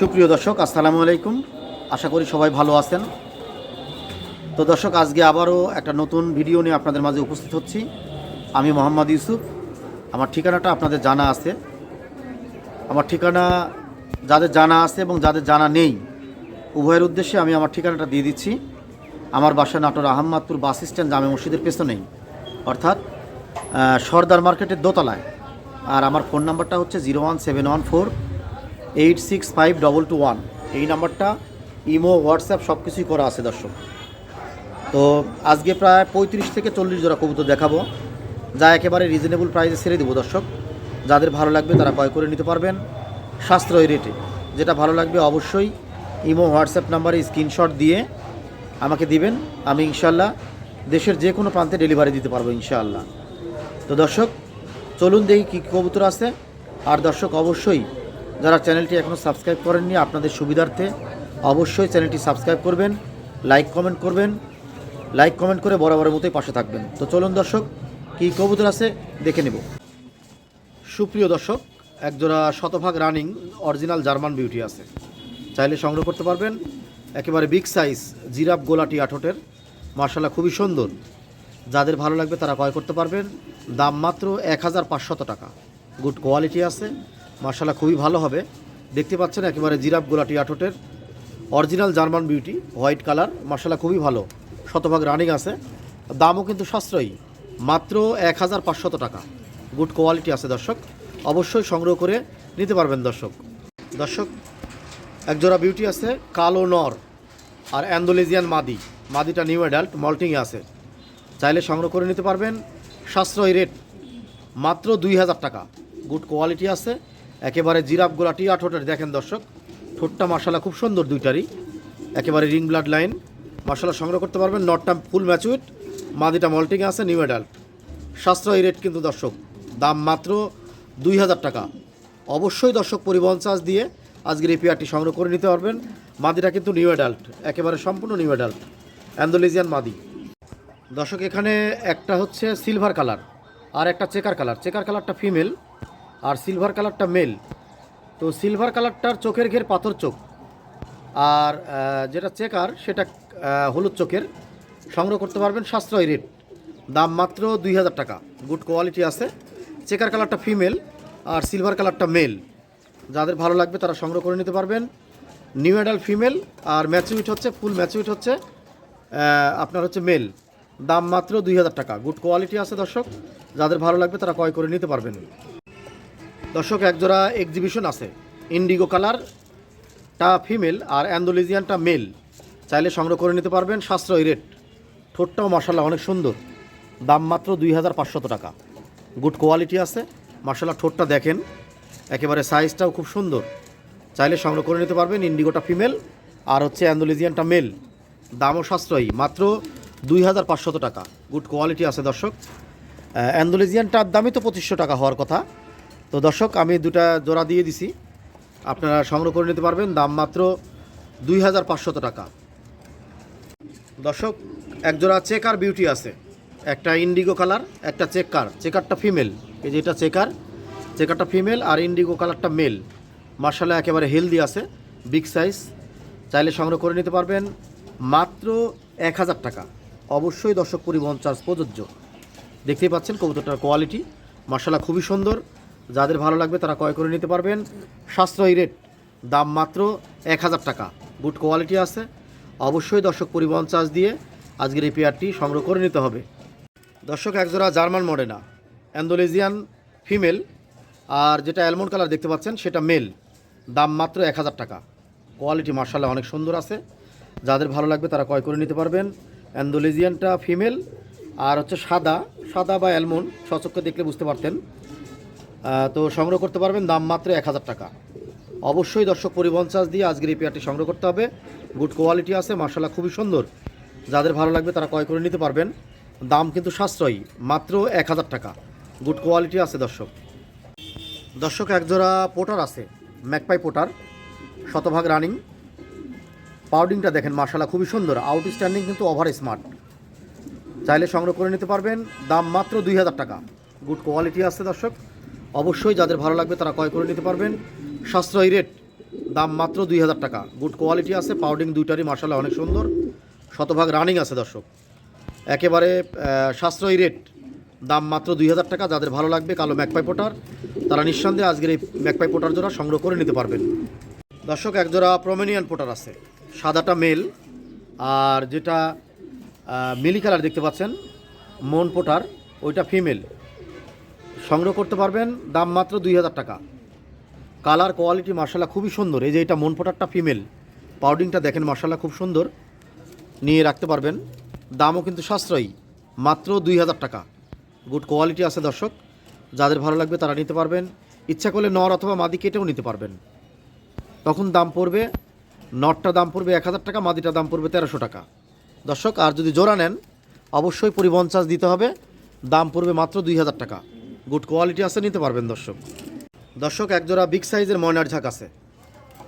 সুপ্রিয় দর্শক, আসসালামু আলাইকুম। আশা করি সবাই ভালো আছেন। তো দর্শক, আজকে আবারও একটা নতুন ভিডিও নিয়ে আপনাদের মাঝে উপস্থিত হচ্ছি। আমি মোহাম্মদ ইউসুফ। আমার ঠিকানাটা আপনাদের জানা আছে। আমার ঠিকানা যাদের জানা আছে এবং যাদের জানা নেই, উভয়ের উদ্দেশ্যে আমি আমার ঠিকানাটা দিয়ে দিচ্ছি। আমার বাসা নাটোর আহম্মদপুর বাস স্ট্যান্ড জামে মসজিদের পেছনেই। অর্থাৎ সর্দার মার্কেটের দোতলায়। আর আমার ফোন নাম্বারটা হচ্ছে zero one seven one four eight six five double two one. এই নাম্বারটা, ইমো, হোয়াটসঅ্যাপ সব কিছুই করা আছে দর্শক। তো আজকে প্রায় পঁয়ত্রিশ থেকে চল্লিশ জোড়া কবুতর দেখাবো। যা একেবারে রিজনেবল প্রাইসে ছেড়ে দেবো দর্শক। যাদের ভালো লাগবে তারা ক্রয় করে নিতে পারবেন সাশ্রয়ী রেটে যেটা ভালো লাগবে অবশ্যই ইমো, হোয়াটসঅ্যাপ নাম্বারে স্ক্রিনশট দিয়ে আমাকে দিবেন। আমি ইনশাল্লাহ দেশের যে কোনো প্রান্তে ডেলিভারি দিতে পারব ইনশাআল্লাহ। তো দর্শক, চলুন দেখি কী কী কবুতর আছে। আর দর্শক, অবশ্যই যারা চ্যানেলটি এখনও সাবস্ক্রাইব করেননি আপনাদের সুবিধার্থে অবশ্যই চ্যানেলটি সাবস্ক্রাইব করবেন, লাইক কমেন্ট করবেন, লাইক কমেন্ট করে বরাবরের মতোই পাশে থাকবেন। তো চলুন দর্শক, কী কবুতর আছে দেখে নেব। সুপ্রিয় দর্শক, একজোড়া শতভাগ রানিং অরিজিনাল জার্মান বিউটি আছে। চাইলে সংগ্রহ করতে পারবেন। একেবারে বিগ সাইজ জিরাফ গোলাটি আঠোটের। মার্শাল্লাহ খুবই সুন্দর। যাদের ভালো লাগবে তারা ক্রয় করতে পারবেন। দাম মাত্র এক হাজার পাঁচশত টাকা। গুড কোয়ালিটি আছে। মার্শাল্লাহ খুবই ভালো হবে। দেখতে পাচ্ছেন একেবারে জিরাফ গোলাটি আঠোটের। Original German beauty, white colour, মার্শাল্লাহ খুবই ভালো। শতভাগ রানিং আছে। দামও কিন্তু সাশ্রয়ী। মাত্র এক হাজার পাঁচশত টাকা। গুড কোয়ালিটি আছে দর্শক। অবশ্যই সংগ্রহ করে নিতে পারবেন দর্শক। দর্শক, একজোড়া বিউটি আছে, কালো নর আর অ্যান্ডোলেজিয়ান মাদি। মাদিটা নিউ অ্যাডাল্ট, মল্টিংয়ে আছে। চাইলে সংগ্রহ করে নিতে পারবেন। সাশ্রয়ী রেট মাত্র দুই হাজার টাকা। গুড কোয়ালিটি আছে। একেবারে জিরাফ গোলাটি আঠোটার। দেখেন দর্শক, ঠোঁটটা মশালা খুব সুন্দর দুইটারই। একেবারে রিং ব্লাড লাইন। মশলা সংগ্রহ করতে পারবেন নটটা ফুল ম্যাচুইট মাদিটা মল্টিংয়ে আছে, নিউ অ্যাডাল্ট। সাশ্রয়ী রেট কিন্তু দর্শক, দাম মাত্র দুই হাজার টাকা। অবশ্যই দর্শক পরিবহন চার্জ দিয়ে আজকের এই পেয়ারটি সংগ্রহ করে নিতে পারবেন। মাদিটা কিন্তু নিউ অ্যাডাল্ট, একেবারে সম্পূর্ণ নিউ অ্যাডাল্ট। অ্যান্ডোলেজিয়ান মাদি। দর্শক, এখানে একটা হচ্ছে সিলভার কালার আর একটা চেকার কালার চেকার কালারটা ফিমেল আর সিলভার কালারটা মেল তো সিলভার কালারটার চোখের ঘের পাথর চোখ। আর যেটা চেকার সেটা হলুদ চোখের। সংগ্রহ করতে পারবেন সাশ্রয় রেট দাম মাত্র দুই হাজার টাকা। গুড কোয়ালিটি আছে। চেকার কালারটা ফিমেল আর সিলভার কালারটা মেল যাদের ভালো লাগবে তারা সংগ্রহ করে নিতে পারবেন। নিউ অ্যাডাল ফিমেল আর ম্যাচুইট হচ্ছে ফুল ম্যাচুইট হচ্ছে আপনার হচ্ছে মেল দাম মাত্র দুই হাজার টাকা। গুড কোয়ালিটি আছে দর্শক। যাদের ভালো লাগবে তারা ক্রয় করে নিতে পারবেন। দর্শক, একজোড়া এক্সিবিশন আছে। ইন্ডিগো কালারটা ফিমেল আর অ্যান্ডোলিজিয়ানটা মেল চাইলে সংগ্রহ করে নিতে পারবেন, সাশ্রয় রেট ঠোঁটটাও মশালা অনেক সুন্দর। দাম মাত্র দুই হাজার পাঁচশত টাকা। গুড কোয়ালিটি আছে। মশালা ঠোঁটটা দেখেন, একেবারে সাইজটাও খুব সুন্দর। চাইলে সংগ্রহ করে নিতে পারবেন ইন্ডিগোটা ফিমেল আর হচ্ছে অ্যান্ডোলিজিয়ানটা মেল দামও সাশ্রয়ী, মাত্র দুই হাজার পাঁচশত টাকা। গুড কোয়ালিটি আছে দর্শক। অ্যান্ডোলেজিয়ানটার দামই তো পঁচিশশো টাকা হওয়ার কথা। তো দর্শক, আমি দুটা জোড়া দিয়ে দিছি। আপনারা সংগ্রহ করে নিতে পারবেন, দাম মাত্র দুই হাজার পাঁচশত টাকা। দর্শক, এক জোড়া চেকার বিউটি আছে। একটা ইন্ডিগো কালার, একটা চেকার। চেকারটা ফিমেল। এই যে এটা চেকার। চেকারটা ফিমেল আর ইন্ডিগো কালারটা মেল। মার্শাল্লাহ একেবারে হেলদি আছে, বিগ সাইজ। চাইলে সংগ্রহ করে নিতে পারবেন মাত্র এক হাজার টাকা। অবশ্যই দর্শক পরিবহন চার্জ প্রযোজ্য। দেখতেই পাচ্ছেন কবুতরটার কোয়ালিটি। মার্শাল্লাহ খুবই সুন্দর। যাদের ভালো লাগবে তারা ক্রয় করে নিতে পারবেন। সাশ্রয়ী রেট, দাম মাত্র এক হাজার টাকা। গুড কোয়ালিটি আছে। অবশ্যই দর্শক পরিবহন চার্জ দিয়ে আজকের এই পেয়ারটি সংগ্রহ করে নিতে হবে। দর্শক একজোড়া জার্মান মডেনা, অ্যান্ডোলেজিয়ান ফিমেল, আর যেটা অ্যালমন্ড কালার দেখতে পাচ্ছেন, সেটা মেল। দাম মাত্র এক হাজার টাকা। কোয়ালিটি মার্শাল্লাহ অনেক সুন্দর আছে। যাদের ভালো লাগবে তারা ক্রয় করে নিতে পারবেন। অ্যান্ডোলেজিয়ানটা ফিমেল, আর হচ্ছে সাদা সাদা বা অ্যালমন্ড, সচক্ষে দেখলে বুঝতে পারতেন। তো সংগ্রহ করতে পারবেন দাম মাত্র এক হাজার টাকা। অবশ্যই দর্শক পরিবহন চার্জ দিয়ে আজকের এই পেয়ারটি সংগ্রহ করতে হবে। গুড কোয়ালিটি আছে মার্শাল্লাহ খুবই সুন্দর। যাদের ভালো লাগবে তারা ক্রয় করে নিতে পারবেন। দাম কিন্তু সাশ্রয়ী, মাত্র এক হাজার টাকা। গুড কোয়ালিটি আছে দর্শক। দর্শক, একজোড়া পোটার আছে, ম্যাকপাই পোটার, শতভাগ রানিং। পাউডিংটা দেখেন মার্শাল্লাহ খুবই সুন্দর আউটস্ট্যান্ডিং কিন্তু ওভার স্মার্ট চাইলে সংগ্রহ করে নিতে পারবেন, দাম মাত্র দুই হাজার টাকা। গুড কোয়ালিটি আছে দর্শক। অবশ্যই যাদের ভালো লাগবে তারা ক্রয় করে নিতে পারবেন। সাশ্রয়ী রেট দাম মাত্র দুই হাজার টাকা। গুড কোয়ালিটি আছে পাউডিং দুইটারই মার্শাল্লাহ অনেক সুন্দর। শতভাগ রানিং আছে দর্শক। একেবারে সাশ্রয়ী রেট দাম মাত্র দুই হাজার টাকা। যাদের ভালো লাগবে, কালো ম্যাকপাই পোটার, তারা নিঃসন্দেহে আজকের এই ম্যাকপাই পোটার জোড়া সংগ্রহ করে নিতে পারবেন। দর্শক, এক জোড়া প্রোমেনিয়ান পোটার আছে। সাদাটা মেল আর যেটা মিলি কালার দেখতে পাচ্ছেন, মন পোটার, ওইটা ফিমেল সংগ্রহ করতে পারবেন, দাম মাত্র দুই হাজার টাকা। কালার কোয়ালিটি মার্শাল্লাহ খুবই সুন্দর। এই যে এটা মন পোটারটা ফিমেল, পাউডিংটা দেখেন মার্শাল্লাহ খুব সুন্দর। নিয়ে রাখতে পারবেন। দামও কিন্তু সাশ্রয়ী, মাত্র দুই হাজার টাকা। গুড কোয়ালিটি আছে দর্শক। যাদের ভালো লাগবে তারা নিতে পারবেন। ইচ্ছা করলে নর অথবা মাদি কেটেও নিতে পারবেন। তখন দাম পড়বে নটটা দাম পড়বে এক হাজার টাকা, মাদিটা দাম পড়বে তেরোশো টাকা। দর্শক, আর যদি জোড়া নেন, অবশ্যই পরিবহন চার্জ দিতে হবে। দাম পড়বে মাত্র দুই হাজার টাকা। গুড কোয়ালিটি আছে, নিতে পারবেন দর্শক। দর্শক, একজোড়া বিগ সাইজের ময়নার ঝাঁক আছে।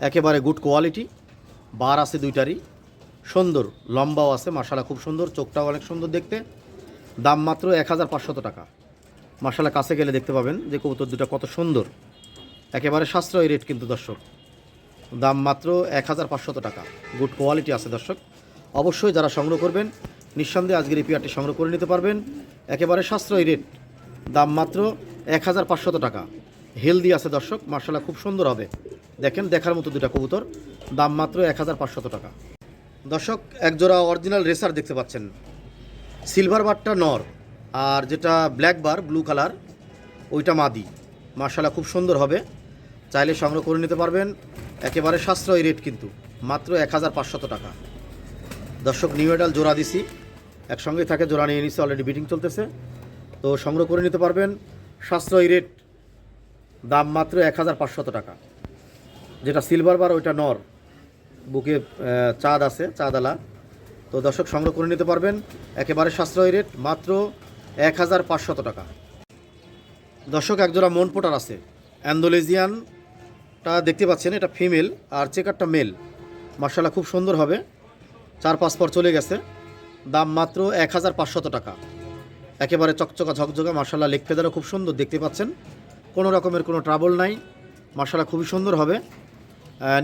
একেবারে গুড কোয়ালিটি বার আছে দুইটারই। সুন্দর, লম্বাও আছে মাসালা খুব সুন্দর, চোখটাও অনেক সুন্দর দেখতে। দাম মাত্র এক হাজার পাঁচশত টাকা। মাসালা কাছে গেলে দেখতে পাবেন যে কবুতর দুটা কত সুন্দর। একেবারে সাশ্রয়ী রেট কিন্তু দর্শক। দাম মাত্র এক হাজার পাঁচশত টাকা। গুড কোয়ালিটি আছে দর্শক। অবশ্যই যারা সংগ্রহ করবেন, নিঃসন্দেহে আজকের এই সংগ্রহ করে নিতে পারবেন। একেবারে সাশ্রয়ী রেট দাম মাত্র এক হাজার পাঁচশত টাকা। হেলদি আছে দর্শক মার্শাল্লাহ খুব সুন্দর হবে। দেখেন, দেখার মতো দুটা কবুতর, দাম মাত্র এক হাজার পাঁচশত টাকা। দর্শক, একজোড়া অরিজিনাল রেসার দেখতে পাচ্ছেন। সিলভার বারটা নর, আর যেটা ব্ল্যাক বার ব্লু কালার ওইটা মাদি। মার্শাল্লাহ খুব সুন্দর হবে। চাইলে সংগ্রহ করে নিতে পারবেন। একেবারে সাশ্রয়ী রেট কিন্তু, মাত্র এক হাজার পাঁচশত টাকা। দর্শক নিউ এডাল জোড়া দিছি। একসঙ্গেই থাকে, জোড়া নিয়ে নিচ্ছে অলরেডি বিটিং চলতেছে। তো সংগ্রহ করে নিতে পারবেন। সাশ্রয়ী রেট দাম মাত্র এক হাজার পাঁচশত টাকা। যেটা সিলভার বার ওইটা নর বুকে চাঁদ আছে চাঁদালা তো দর্শক, সংগ্রহ করে নিতে পারবেন। একেবারে সাশ্রয়ী রেট মাত্র এক হাজার পাঁচশত টাকা। দর্শক একজোড়া মন পোটার আছে। অ্যান্ডোলেজিয়ানটা দেখতে পাচ্ছেন, এটা ফিমেল আর চেকারটা মেল মার্শাল্লাহ খুব সুন্দর হবে। চার পাঁচ পর চলে গেছে। দাম মাত্র এক হাজার পাঁচশত টাকা। একেবারে চকচকা ঝকঝকা মার্শাল্লাহ লেগ ফেদারও খুব সুন্দর দেখতে পাচ্ছেন। কোনো রকমের কোনো ট্রাবল নাই। মার্শাল্লাহ খুবই সুন্দর হবে।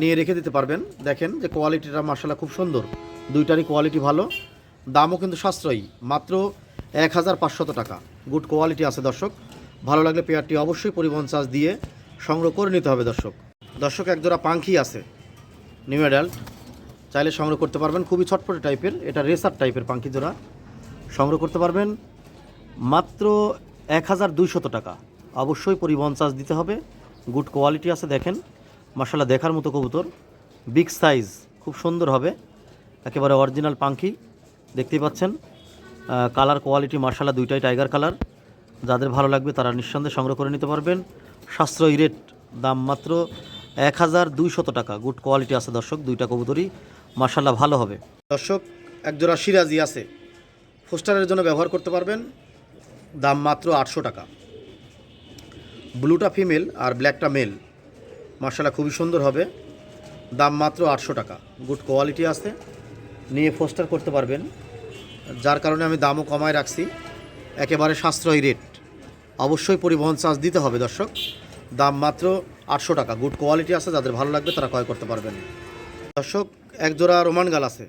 নিয়ে রেখে দিতে পারবেন। দেখেন যে কোয়ালিটিটা মার্শাল্লাহ খুব সুন্দর। দুইটারই কোয়ালিটি ভালো। দামও কিন্তু সাশ্রয়ী। মাত্র এক হাজার পাঁচশত টাকা। গুড কোয়ালিটি আছে দর্শক। ভালো লাগলে পেয়ারটি অবশ্যই পরিবহন চার্জ দিয়ে সংগ্রহ করে নিতে হবে দর্শক। দর্শক, একজোড়া পাঙ্খি আছে। নিউ অ্যাডাল্ট চাইলে সংগ্রহ করতে পারবেন। খুবই ছটপটে টাইপের এটা রেসার টাইপের পাঙ্খি জোড়া। সংগ্রহ করতে পারবেন। মাত্র এক হাজার দুইশত টাকা। অবশ্যই পরিবহন চার্জ দিতে হবে। গুড কোয়ালিটি আছে, দেখেন। মাসাল্লাহ দেখার মতো কবুতর। বিগ সাইজ খুব সুন্দর হবে। একেবারে অরিজিনাল পাঙ্খি, দেখতেই পাচ্ছেন। কালার কোয়ালিটি মার্শাল্লাহ দুইটাই টাইগার কালার যাদের ভালো লাগবে, তারা নিঃসন্দেহে সংগ্রহ করে নিতে পারবেন। সাশ্রয়ী রেট দাম মাত্র এক হাজার দুইশত টাকা। গুড কোয়ালিটি আছে, দর্শক, দুইটা কবুতরই। মার্শাল্লাহ ভালো হবে। দর্শক, একজোড়া সিরাজি আছে। পোস্টারের জন্য ব্যবহার করতে পারবেন। দাম মাত্র আটশো টাকা। ব্লুটা ফিমেল আর ব্ল্যাকটা মেল। মার্শাল্লাহ খুবই সুন্দর হবে। দাম মাত্র আটশো টাকা। গুড কোয়ালিটি আছে। নিয়ে ফোস্টার করতে পারবেন। যার কারণে আমি দামও কমায় রাখছি। একেবারে সাশ্রয়ী রেট। অবশ্যই পরিবহন চার্জ দিতে হবে দর্শক। দাম মাত্র আটশো টাকা। গুড কোয়ালিটি আছে। যাদের ভালো লাগবে তারা ক্রয় করতে পারবেন। দর্শক, একজোড়া রোমান গাল আছে।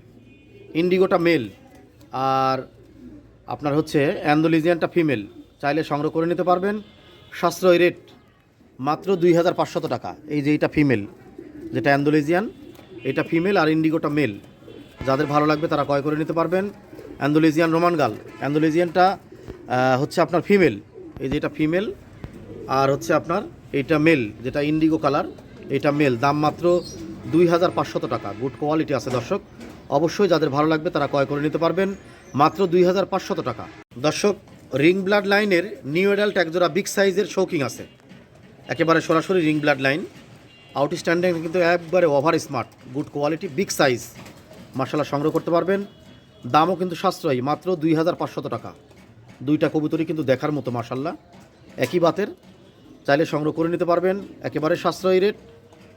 ইন্ডিগোটা মেল। আর আপনার হচ্ছে অ্যান্ডোলিজিয়ানটা ফিমেল, চাইলে সংগ্রহ করে নিতে পারবেন। সাশ্রয় রেট মাত্র দুই হাজার পাঁচশত টাকা। এই যে এটা ফিমেল, যেটা অ্যান্ডোলেজিয়ান, এটা ফিমেল আর ইন্ডিগোটা মেল। যাদের ভালো লাগবে তারা ক্রয় করে নিতে পারবেন। অ্যান্ডোলেজিয়ান রোমান গাল, অ্যান্ডোলেজিয়ানটা হচ্ছে আপনার ফিমেল। এই যে এটা ফিমেল, আর হচ্ছে আপনার এইটা মেল, যেটা ইন্ডিগো কালার, এটা মেল। দাম মাত্র দুই হাজার পাঁচশত টাকা। গুড কোয়ালিটি আছে দর্শক। অবশ্যই যাদের ভালো লাগবে তারা ক্রয় করে নিতে পারবেন। মাত্র দুই হাজার পাঁচশত টাকা। দর্শক, রিং ব্লাড লাইনের নিউ এডাল্ট একজোড়া বিগ সাইজের শৌকিং আছে। একেবারে সরাসরি রিং ব্লাড লাইন। আউটস্ট্যান্ডিং কিন্তু একবারে over smart, good quality, big size. মার্শাল্লাহ সংগ্রহ করতে পারবেন। দামও কিন্তু সাশ্রয়ী, মাত্র দুই হাজার পাঁচশত টাকা। দুইটা কবুতরই কিন্তু দেখার মতো মার্শাল্লাহ একই বাতের, চাইলে সংগ্রহ করে নিতে পারবেন। একেবারে সাশ্রয়ী রেট,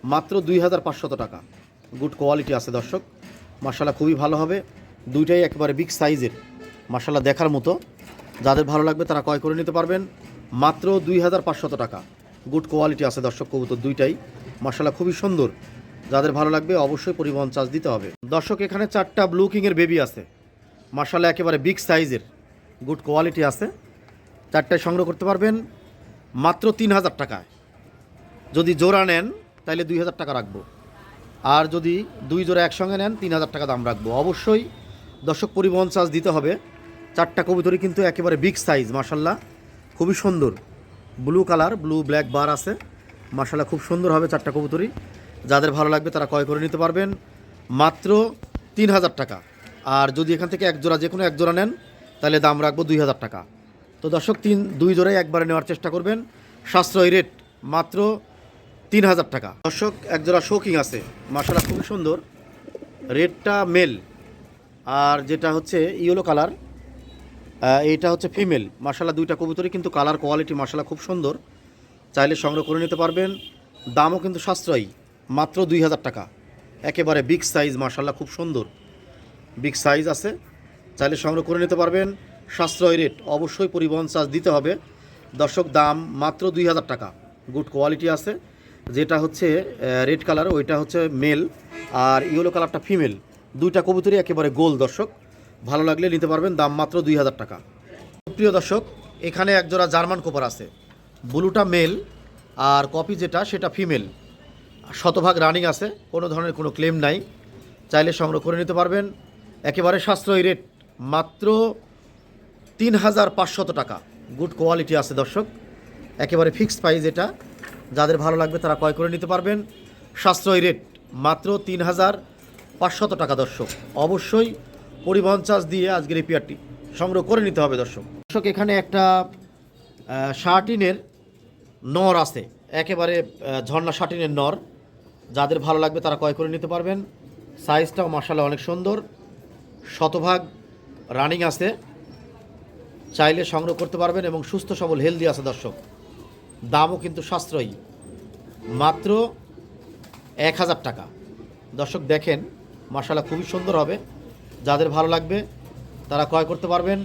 মাত্র দুই হাজার পাঁচশত টাকা। গুড কোয়ালিটি আছে, দর্শক। মার্শাল্লাহ খুবই ভালো হবে। দুইটাই একেবারে বিগ সাইজের মার্শাল্লাহ দেখার মতো। যাদের ভালো লাগবে তারা ক্রয় করে নিতে পারবেন। মাত্র দুই হাজার পাঁচশত টাকা। গুড কোয়ালিটি আছে দর্শক কবুতর দুইটাই। মার্শাল্লাহ খুবই সুন্দর। যাদের ভালো লাগবে অবশ্যই পরিবহন চার্জ দিতে হবে। দর্শক, এখানে চারটা ব্লু কিংয়ের বেবি আছে। মার্শাল্লাহ একেবারে বিগ সাইজের গুড কোয়ালিটি আছে। চারটায় সংগ্রহ করতে পারবেন। মাত্র তিন হাজার টাকায়। যদি জোড়া নেন তাহলে দুই হাজার টাকা রাখব। আর যদি দুই জোড়া একসঙ্গে নেন, তিন হাজার টাকা দাম রাখব। অবশ্যই দর্শক পরিবহন চার্জ দিতে হবে। চারটা কবুতরই কিন্তু একেবারে বিগ সাইজ মার্শাল্লাহ খুবই সুন্দর। Blue colour blue black bar আছে। মার্শাল্লাহ খুব সুন্দর হবে চারটা কবুতরই। যাদের ভালো লাগবে তারা ক্রয় করে নিতে পারবেন। মাত্র তিন হাজার টাকা। আর যদি এখান থেকে এক জোড়া যে কোনো এক জোড়া নেন, তাহলে দাম রাখব দুই হাজার টাকা। তো দর্শক, তিন, দুই জোড়াই একবারে নেওয়ার চেষ্টা করবেন। সাশ্রয় রেট মাত্র তিন হাজার টাকা। দর্শক, এক জোড়া শোকিং আছে। মার্শাল্লাহ খুবই সুন্দর। রেটটা মেল আর যেটা হচ্ছে ইয়েলো কালার এইটা হচ্ছে ফিমেল। মার্শাল্লাহ দুইটা কবুতরই কিন্তু কালার কোয়ালিটি মার্শাল্লাহ খুব সুন্দর। চাইলে সংগ্রহ করে নিতে পারবেন। দামও কিন্তু সাশ্রয়ী, মাত্র দুই হাজার টাকা। একেবারে বিগ সাইজ মার্শাল্লাহ খুব সুন্দর। বিগ সাইজ আছে। চাইলে সংগ্রহ করে নিতে পারবেন। সাশ্রয় রেট অবশ্যই পরিবহন চার্জ দিতে হবে। দর্শক, দাম মাত্র দুই হাজার টাকা। গুড কোয়ালিটি আছে। যেটা হচ্ছে রেড কালার ওইটা হচ্ছে মেল আর ইয়েলো কালারটা ফিমেল দুইটা কবুতরই একেবারে গোল দর্শক। ভালো লাগলে নিতে পারবেন, দাম মাত্র দুই হাজার টাকা। প্রিয় দর্শক, এখানে একজোড়া জার্মান কোপার আছে। ব্লুটা মেল, আর কপি যেটা, সেটা ফিমেল। শতভাগ রানিং আছে, কোনো ধরনের কোনো ক্লেম নাই। চাইলে সংগ্রহ করে নিতে পারবেন। একেবারে সাশ্রয়ী রেট, মাত্র তিন হাজার পাঁচশত টাকা। গুড কোয়ালিটি আছে দর্শক। একেবারে ফিক্সড প্রাইস এটা। যাদের ভালো লাগবে তারা ক্রয় করে নিতে পারবেন। সাশ্রয়ী রেট, মাত্র তিন হাজার পাঁচশত টাকা, দর্শক। অবশ্যই পরিবহন চার্জ দিয়ে আজকের এই পেয়ারটি সংগ্রহ করে নিতে হবে, দর্শক। দর্শক, এখানে একটা শার্টিনের নর আছে। একেবারে ঝর্ণা শার্টিনের নর। যাদের ভালো লাগবে তারা ক্রয় করে নিতে পারবেন। সাইজটাও মার্শাল্লাহ অনেক সুন্দর। শতভাগ রানিং আছে। চাইলে সংগ্রহ করতে পারবেন এবং সুস্থ সবল, হেলদি আছে, দর্শক। দামও কিন্তু সাশ্রয়ী। মাত্র এক হাজার টাকা। দর্শক, দেখেন মার্শাল্লাহ খুবই সুন্দর হবে। যাদের ভালো লাগবে, তারা ক্রয় করতে পারবেন।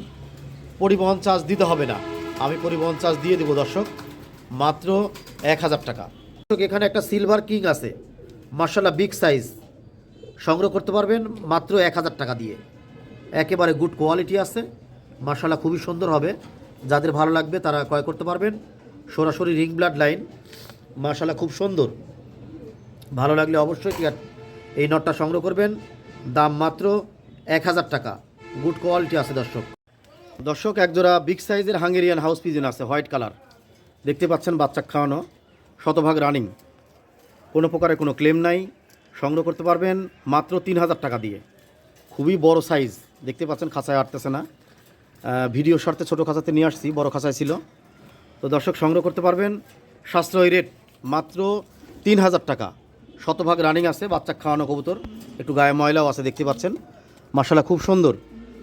পরিবহন চার্জ দিতে হবে না। আমি পরিবহন চার্জ দিয়ে দেবো দর্শক, মাত্র এক হাজার টাকা। দর্শক, এখানে একটা সিলভার কিং আছে। মার্শাল্লাহ বিগ সাইজ সংগ্রহ করতে পারবেন মাত্র এক হাজার টাকা দিয়ে। একেবারে গুড কোয়ালিটি আছে। মার্শাল্লাহ খুবই সুন্দর হবে। যাদের ভালো লাগবে, তারা ক্রয় করতে পারবেন। সরাসরি রিং ব্লাড লাইন মার্শাল্লাহ খুব সুন্দর। ভালো লাগলে অবশ্যই এই নটটা সংগ্রহ করবেন। দাম মাত্র এক হাজার টাকা। গুড কোয়ালিটি আছে, দর্শক। দর্শক, একজোড়া বিগ সাইজের হাঙ্গেরিয়ান হাউস পিজন আছে, হোয়াইট কালার। দেখতে পাচ্ছেন বাচ্চা খাওয়ানো, শতভাগ রানিং। কোনো প্রকারের কোনো ক্লেম নাই। সংগ্রহ করতে পারবেন মাত্র তিন হাজার টাকা দিয়ে। খুবই বড় সাইজ। দেখতে পাচ্ছেন খাঁচায় আটতেছে না। ভিডিও শর্তে ছোটো খাঁচাতে নিয়ে আসছি, বড় খাঁচায় ছিল। তো দর্শক, সংগ্রহ করতে পারবেন। সাশ্রয়ী রেট মাত্র তিন হাজার টাকা। শতভাগ রানিং আছে, বাচ্চা খাওয়ানো কবুতর। একটু গায়ে ময়লাও আছে, দেখতে পাচ্ছেন। মার্শাল্লাহ খুব সুন্দর।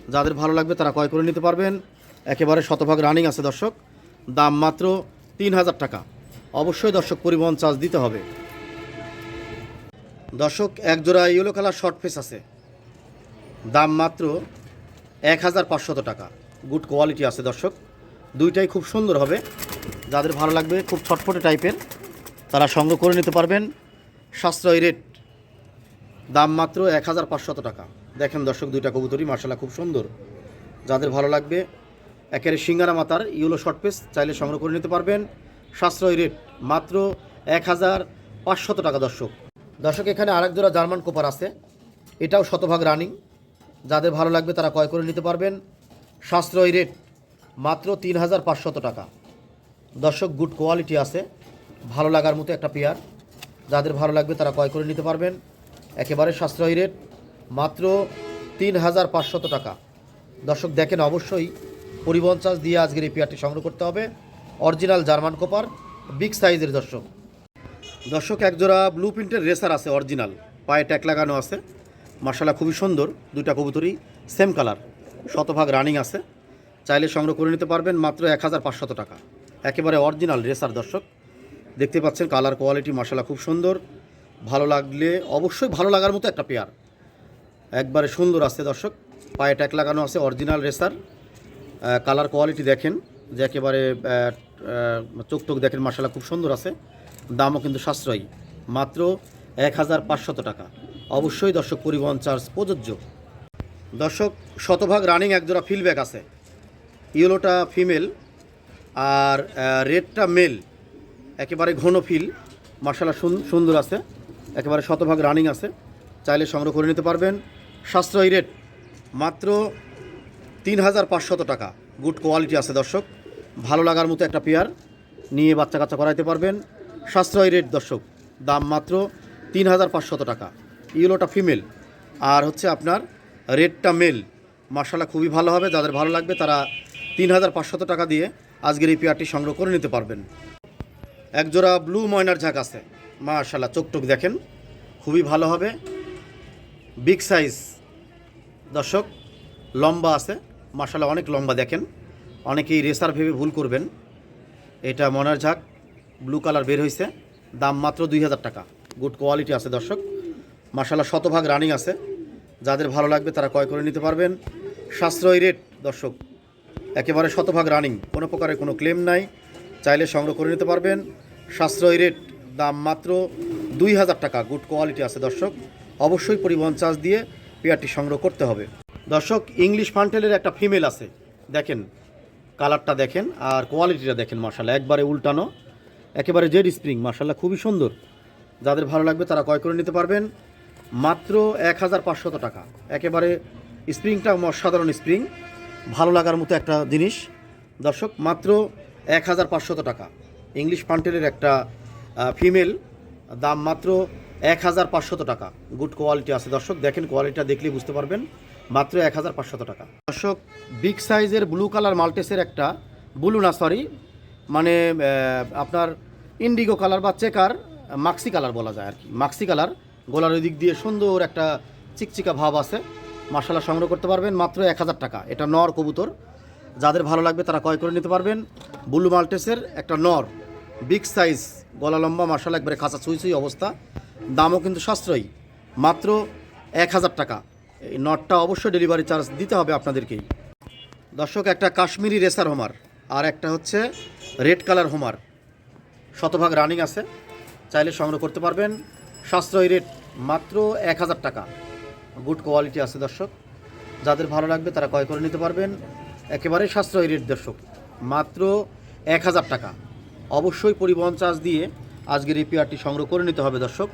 যাদের ভালো লাগবে তারা ক্রয় করে নিতে পারবেন। একেবারে শতভাগ রানিং আছে, দর্শক। দাম মাত্র তিন হাজার টাকা। অবশ্যই দর্শক পরিবহন চার্জ দিতে হবে। দর্শক, এক জোড়া ইয়েলো কালার শর্ট ফেস আছে। দাম মাত্র এক হাজার পাঁচশত টাকা। গুড কোয়ালিটি আছে, দর্শক। দুইটাই খুব সুন্দর হবে। যাদের ভালো লাগবে, খুব ছটফটে টাইপের তারা সংগ্রহ করে নিতে পারবেন। সাশ্রয়ী রেট দাম মাত্র এক হাজার পাঁচশত টাকা। দেখেন দর্শক, দুইটা কবুতরই মার্শাল্লাহ খুব সুন্দর। যাদের ভালো লাগবে একের সিঙ্গারা মাতার ইউলো শর্ট পেস চাইলে সংগ্রহ করে নিতে পারবেন। সাশ্রয়ী রেট মাত্র এক হাজার পাঁচশত টাকা দর্শক। দর্শক, এখানে আরেক জোড়া জার্মান কোপার আছে। এটাও শতভাগ রানিং যাদের ভালো লাগবে, তারা ক্রয় করে নিতে পারবেন। সাশ্রয়ী রেট মাত্র তিন হাজার পাঁচশত টাকা। দর্শক গুড কোয়ালিটি আছে। ভালো লাগার মতো একটা পেয়ার যাদের ভালো লাগবে তারা ক্রয় করে নিতে পারবেন। একেবারে সাশ্রয়ী রেট, মাত্র তিন হাজার পাঁচশত টাকা। দর্শক, দেখেন অবশ্যই পরিবহন চার্জ দিয়ে আজকের এই পেয়ারটি সংগ্রহ করতে হবে। অরিজিনাল জার্মান কোপার, বিগ সাইজের দর্শক। দর্শক, একজোড়া ব্লু প্রিন্টের রেসার আছে, অরিজিনাল। পায়ে ট্যাক লাগানো আছে। মার্শাল্লাহ খুবই সুন্দর। দুইটা কবুতরই সেম কালার। শতভাগ রানিং আছে। চাইলে সংগ্রহ করে নিতে পারবেন মাত্র এক হাজার পাঁচশত টাকা। একেবারে অরিজিনাল রেসার দর্শক। দেখতে পাচ্ছেন কালার কোয়ালিটি মার্শাল্লাহ খুব সুন্দর। ভালো লাগলে, অবশ্যই ভালো লাগার মতো একটা পেয়ার। একবারে সুন্দর আছে দর্শক। পায়ে ট্যাক লাগানো আছে, অরিজিনাল রেসার। কালার কোয়ালিটি দেখেন যে একেবারে চোখ টোক দেখেন মার্শাল্লাহ খুব সুন্দর আছে। দামও কিন্তু সাশ্রয়ী। মাত্র এক হাজার পাঁচশত টাকা। অবশ্যই দর্শক, পরিবহন চার্জ প্রযোজ্য। দর্শক, শতভাগ রানিং একজোড়া ফিলব্যাক আছে। ইয়েলোটা ফিমেল আর রেডটা মেল। একেবারে ঘন ফিল। মার্শাল্লাহ সুন্দর আছে। একেবারে শতভাগ রানিং আছে। চাইলে সংগ্রহ করে নিতে পারবেন। সাশ্রয়ী রেট মাত্র তিন হাজার পাঁচশত টাকা। গুড কোয়ালিটি আছে দর্শক। ভালো লাগার মতো একটা পেয়ার নিয়ে বাচ্চা কাচ্চা করাইতে পারবেন। সাশ্রয়ী রেট দর্শক, দাম মাত্র তিন হাজার পাঁচশত টাকা। ইয়েলোটা ফিমেল। আর হচ্ছে আপনার রেডটা মেল। মার্শাল্লাহ খুবই ভালো হবে। যাদের ভালো লাগবে তারা তিন হাজার পাঁচশত টাকা দিয়ে আজকের এই পেয়ারটি সংগ্রহ করে নিতে পারবেন। একজোড়া ব্লু ময়নার ঝাঁক আছে। মার্শাল্লাহ চোখটোক দেখেন। খুবই ভালো হবে। বিগ সাইজ দর্শক, লম্বা আছে। মার্শাল্লাহ অনেক লম্বা দেখেন। অনেকেই রেসার ভেবে ভুল করবেন। এটা মনার ঝাঁক। ব্লু কালার বের হয়েছে দাম মাত্র দুই হাজার টাকা। গুড কোয়ালিটি আছে দর্শক। মার্শাল্লাহ শতভাগ রানিং আছে। যাদের ভালো লাগবে তারা ক্রয় করে নিতে পারবেন। সাশ্রয়ী রেট দর্শক। একেবারে শতভাগ রানিং কোনো প্রকারের কোনো ক্লেম নাই। চাইলে সংগ্রহ করে নিতে পারবেন। সাশ্রয়ী রেট দাম মাত্র দুই হাজার টাকা। গুড কোয়ালিটি আছে দর্শক। অবশ্যই পরিবহন চার্জ দিয়ে পেয়ারটি সংগ্রহ করতে হবে। দর্শক, ইংলিশ ফান্টেলের একটা ফিমেল আছে। দেখেন, কালারটা দেখেন আর কোয়ালিটিটা দেখেন মার্শাল্লাহ একবারে উল্টানো, একেবারে জেড স্প্রিং মার্শাল্লাহ খুবই সুন্দর। যাদের ভালো লাগবে তারা ক্রয় করে নিতে পারবেন। মাত্র এক হাজার পাঁচশত টাকা। একেবারে স্প্রিংটা সাধারণ স্প্রিং। ভালো লাগার মতো একটা জিনিস। দর্শক, মাত্র এক হাজার পাঁচশত টাকা। ইংলিশ ফান্টেলের একটা ফিমেল, দাম মাত্র এক হাজার পাঁচশত টাকা। গুড কোয়ালিটি আছে। দর্শক, দেখেন কোয়ালিটিটা দেখলেই বুঝতে পারবেন। মাত্র এক হাজার পাঁচশত টাকা। দর্শক, বিগ সাইজের ব্লু কালার মাল্টেসের একটা, ব্লু না, সরি মানে আপনার ইন্ডিগো কালার বা চেকার, মাক্সি কালার বলা যায় আর কি। মাক্সি কালার, গোলার ওই দিক দিয়ে সুন্দর একটা চিকচিকা ভাব আছে। মশলা সংগ্রহ করতে পারবেন মাত্র এক হাজার টাকা। এটা নর কবুতর। যাদের ভালো লাগবে তারা ক্রয় করে নিতে পারবেন। ব্লু মাল্টেসের একটা নর, বিগ সাইজ, গলা লম্বা, মার্শাল একবারে খাঁচা ছুঁই ছুঁই অবস্থা, দামও কিন্তু সাশ্রয়ী, মাত্র এক হাজার টাকা। এই নটটা অবশ্যই ডেলিভারি চার্জ দিতে হবে আপনাদেরকেই। দর্শক, একটা কাশ্মীরি রেসার হোমার, আর একটা হচ্ছে রেড কালার হোমার। শতভাগ রানিং আছে, চাইলে সংগ্রহ করতে পারবেন। সাশ্রয়ী রেট মাত্র এক হাজার টাকা। গুড কোয়ালিটি আছে দর্শক। যাদের ভালো লাগবে তারা ক্রয় করে নিতে পারবেন। একেবারে সাশ্রয়ী রেট দর্শক। মাত্র এক হাজার টাকা। অবশ্যই পরিবহন চার্জ দিয়ে আজকের এই পেয়ারটি সংগ্রহ করে নিতে হবে দর্শক।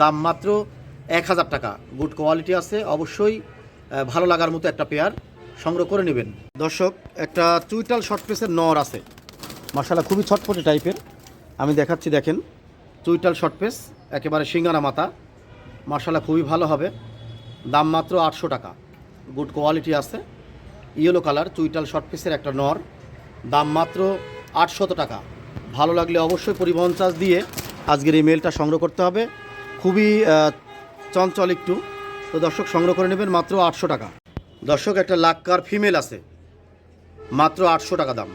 দাম মাত্র এক হাজার টাকা। গুড কোয়ালিটি আছে, অবশ্যই ভালো লাগার মতো একটা পেয়ার সংগ্রহ করে নেবেন। দর্শক, একটা চুইটাল শর্ট পেসের নর আছে। মশালা খুবই ছটফটে টাইপের আমি দেখাচ্ছি, দেখেন। চুইটাল শর্ট পেস একেবারে সিঙ্গারা মাথা। মশালা খুবই ভালো হবে। দাম মাত্র আটশো টাকা। গুড কোয়ালিটি আছে। ইয়েলো কালার চুইটাল শর্ট পিসের একটা নর। দাম মাত্র আটশত টাকা। ভালো লাগলে অবশ্যই পরিবহন চার্জ দিয়ে আজকের এই মেলটা সংগ্রহ করতে হবে। খুবই চঞ্চল একটু। তো দর্শক, সংগ্রহ করে নেবেন মাত্র আটশো টাকা। দর্শক, একটা লাক্কার ফিমেল আছে। মাত্র আটশো টাকা দাম।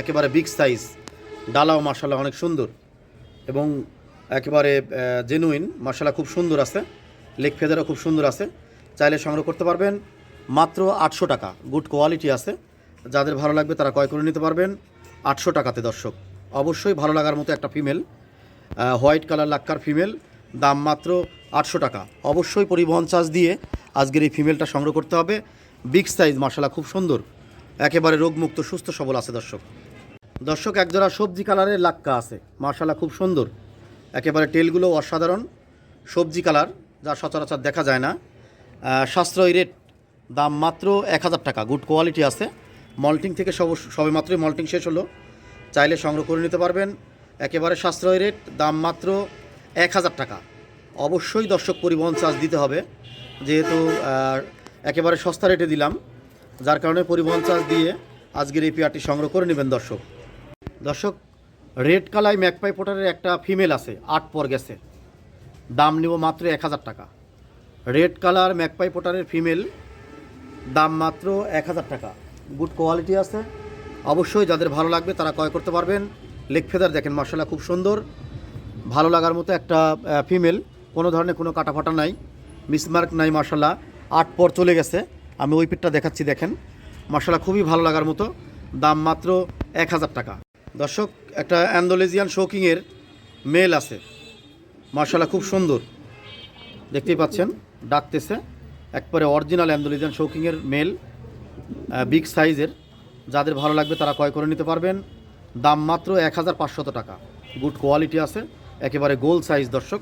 একেবারে বিগ সাইজ ডালাও মার্শাল্লাহ অনেক সুন্দর। এবং একেবারে জেনুইন মশলা খুব সুন্দর আছে। লেগ ফেদারও খুব সুন্দর আছে। চাইলে সংগ্রহ করতে পারবেন মাত্র আটশো টাকা। গুড কোয়ালিটি আছে। যাদের ভালো লাগবে তারা ক্রয় করে নিতে পারবেন। আটশো টাকাতে দর্শক। অবশ্যই ভালো লাগার মতো একটা ফিমেল হোয়াইট কালার লাক্কার ফিমেল, দাম মাত্র আটশো টাকা। অবশ্যই পরিবহন চার্জ দিয়ে আজকের এই ফিমেলটা সংগ্রহ করতে হবে। বিগ সাইজ মশলা খুব সুন্দর। একেবারে রোগমুক্ত, সুস্থ, সবল আছে দর্শক। দর্শক, একজোড়া সবজি কালারের লাক্কা আছে। মার্শাল্লাহ খুব সুন্দর। একেবারে টেলগুলো অসাধারণ। সবজি কালার, যা সচরাচর দেখা যায় না। সাশ্রয়ী রেট দাম মাত্র এক হাজার টাকা। গুড কোয়ালিটি আছে। মল্টিং থেকে সব সবে মাত্রই মল্টিং শেষ হলো। চাইলে সংগ্রহ করে নিতে পারবেন। একেবারে সাশ্রয় রেট, দাম মাত্র এক হাজার টাকা। অবশ্যই দর্শক পরিবহন চার্জ দিতে হবে। যেহেতু একেবারে সস্তা রেটে দিলাম। যার কারণে পরিবহন চার্জ দিয়ে আজকের এই পেয়ারটি সংগ্রহ করে নেবেন দর্শক। দর্শক, রেড কালাই ম্যাকপাই পোটারের একটা ফিমেল আছে, আট পর গেছে। দাম নেব মাত্র এক হাজার টাকা। রেড কালার ম্যাকপাই পোটারের ফিমেল, দাম মাত্র এক হাজার টাকা। গুড কোয়ালিটি আছে। অবশ্যই যাদের ভালো লাগবে তারা ক্রয় করতে পারবেন। লেগ ফেদার দেখেন মশলা খুব সুন্দর। ভালো লাগার মতো একটা ফিমেল, কোনো ধরনের কোনো কাটাফাটা নাই, মিসমার্ক নাই মশলা আট পর চলে গেছে। আমি ওই পিঠটা দেখাচ্ছি, দেখেন। মশলা খুবই ভালো লাগার মতো। দাম মাত্র এক হাজার টাকা। দর্শক, একটা অ্যান্ডোলেজিয়ান শোকিংয়ের মেল আছে। মশলা খুব সুন্দর। দেখতেই পাচ্ছেন, ডাকতেছে। একবারে অরিজিনাল অ্যান্ডোলিজান শৌকিংয়ের মেল। বিগ সাইজের যাদের ভালো লাগবে তারা ক্রয় করে নিতে পারবেন। দাম মাত্র এক হাজার পাঁচশত টাকা। গুড কোয়ালিটি আছে। একেবারে গোল সাইজ দর্শক।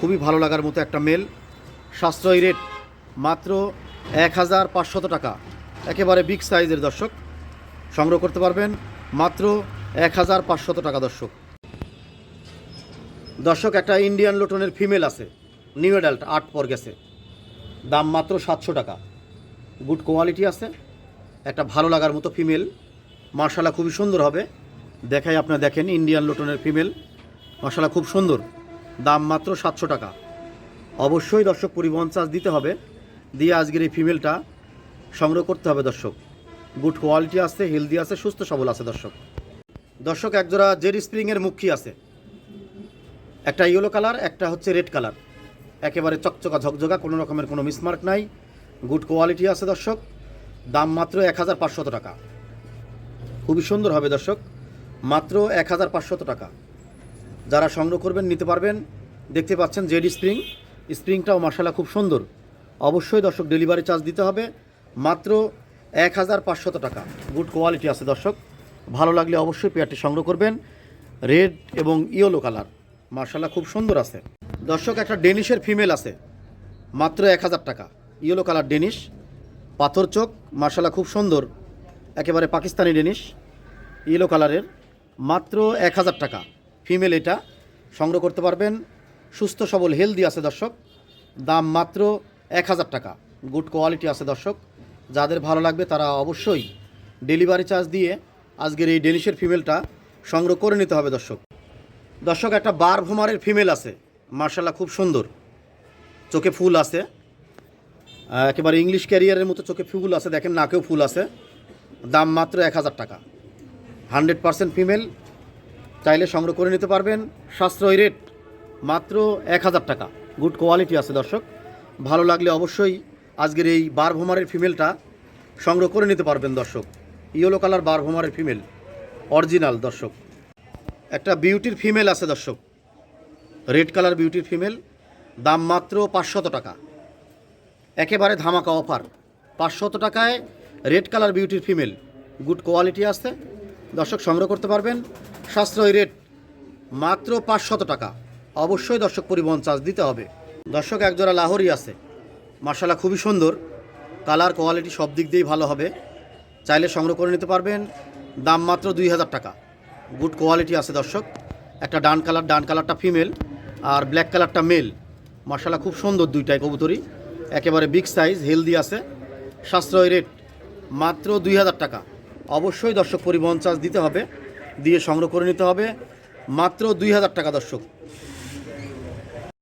খুবই ভালো লাগার মতো একটা মেল সাশ্রয়ী রেট মাত্র এক হাজার পাঁচশত টাকা। একেবারে বিগ সাইজের দর্শক। সংগ্রহ করতে পারবেন মাত্র এক হাজার পাঁচশত টাকা দর্শক। দর্শক, একটা ইন্ডিয়ান লোটনের ফিমেল আছে। নিউ অ্যাডাল্ট আট পর গেছে। দাম মাত্র সাতশো টাকা। গুড কোয়ালিটি আছে। একটা ভালো লাগার মতো ফিমেল মার্শালা খুবই সুন্দর হবে। দেখাই আপনারা দেখেন ইন্ডিয়ান লোটনের ফিমেল মার্শালা খুব সুন্দর। দাম মাত্র সাতশো টাকা। অবশ্যই দর্শক পরিবহন চার্জ দিতে হবে। দিয়ে আজকের এই ফিমেলটা সংগ্রহ করতে হবে দর্শক। গুড কোয়ালিটি আছে হেলদি আছে, সুস্থ সবল আছে দর্শক। দর্শক একজোড়া জেরি স্প্রিংয়ের মুখী আছে। একটা ইয়েলো কালার একটা হচ্ছে রেড কালার একেবারে চকচকা ঝকঝকা, কোনো রকমের কোনো মিসমার্ক নাই। গুড কোয়ালিটি আছে দর্শক। দাম মাত্র এক হাজার পাঁচশত টাকা। খুবই সুন্দর হবে দর্শক, মাত্র এক হাজার পাঁচশত টাকা। যারা সংগ্রহ করবেন, নিতে পারবেন। দেখতে পাচ্ছেন জেডি স্প্রিং। স্প্রিংটাও মার্শালা খুব সুন্দর। অবশ্যই দর্শক ডেলিভারি চার্জ দিতে হবে, মাত্র এক হাজার পাঁচশত টাকা। গুড কোয়ালিটি আছে দর্শক। ভালো লাগলে অবশ্যই পেয়ারটি সংগ্রহ করবেন। রেড এবং ইয়েলো কালার। মার্শালা খুব সুন্দর আছে। দর্শক, একটা ডেনিশের ফিমেল আছে, মাত্র এক হাজার টাকা। Yellow colour Danish. পাথর চোখ মার্শালা খুব সুন্দর। একেবারে পাকিস্তানি ডেনিশ ইয়েলো কালারের মাত্র এক হাজার টাকা। ফিমেল এটা, সংগ্রহ করতে পারবেন। সুস্থ, সবল হেলদি আছে দর্শক। দাম মাত্র এক হাজার টাকা। গুড কোয়ালিটি আছে দর্শক। যাদের ভালো লাগবে তারা অবশ্যই ডেলিভারি চার্জ দিয়ে আজকের এই ডেনিশের ফিমেলটা সংগ্রহ করে নিতে হবে দর্শক। দর্শক, একটা বার ভোমারের ফিমেল আছে। মার্শাল্লাহ খুব সুন্দর। চোখে ফুল আছে। একেবারে ইংলিশ ক্যারিয়ারের মতো চোখে ফুল আছে, দেখেন নাকেও ফুল আছে। দাম মাত্র এক হাজার টাকা। হান্ড্রেড পারসেন্ট ফিমেল, চাইলে সংগ্রহ করে নিতে পারবেন। সাশ্রয় রেট মাত্র এক হাজার টাকা। গুড কোয়ালিটি আছে দর্শক। ভালো লাগলে অবশ্যই আজকের এই বার ভোমারের ফিমেলটা সংগ্রহ করে নিতে পারবেন দর্শক। ইয়েলো কালার বার ভোমারের ফিমেল। অরিজিনাল দর্শক। একটা বিউটির ফিমেল আছে দর্শক। রেড কালার বিউটির ফিমেল। দাম মাত্র পাঁচশত টাকা। একেবারে ধামাকা অফার। পাঁচশত টাকায় রেড কালার বিউটির ফিমেল। গুড কোয়ালিটি আছে। দর্শক সংগ্রহ করতে পারবেন। সাশ্রয়ী রেট মাত্র পাঁচশত টাকা। অবশ্যই দর্শক পরিবহন চার্জ দিতে হবে। দর্শক একজোড়া লাহোরি আছে। মার্শালা খুবই সুন্দর। কালার কোয়ালিটি সব দিক দিয়েই ভালো হবে। চাইলে সংগ্রহ করে নিতে পারবেন। দাম মাত্র দুই হাজার টাকা। গুড কোয়ালিটি আছে দর্শক। একটা ডান কালার, ডান কালারটা ফিমেল। আর ব্ল্যাক কালারটা মেল। মার্শালা খুব সুন্দর দুইটাই কবুতরি একেবারে বিগ সাইজ হেলদি আছে। সাশ্রয় রেট মাত্র দুই হাজার টাকা। অবশ্যই দর্শক পরিবহন চার্জ দিতে হবে, দিয়ে সংগ্রহ করে নিতে হবে। মাত্র দুই হাজার টাকা দর্শক।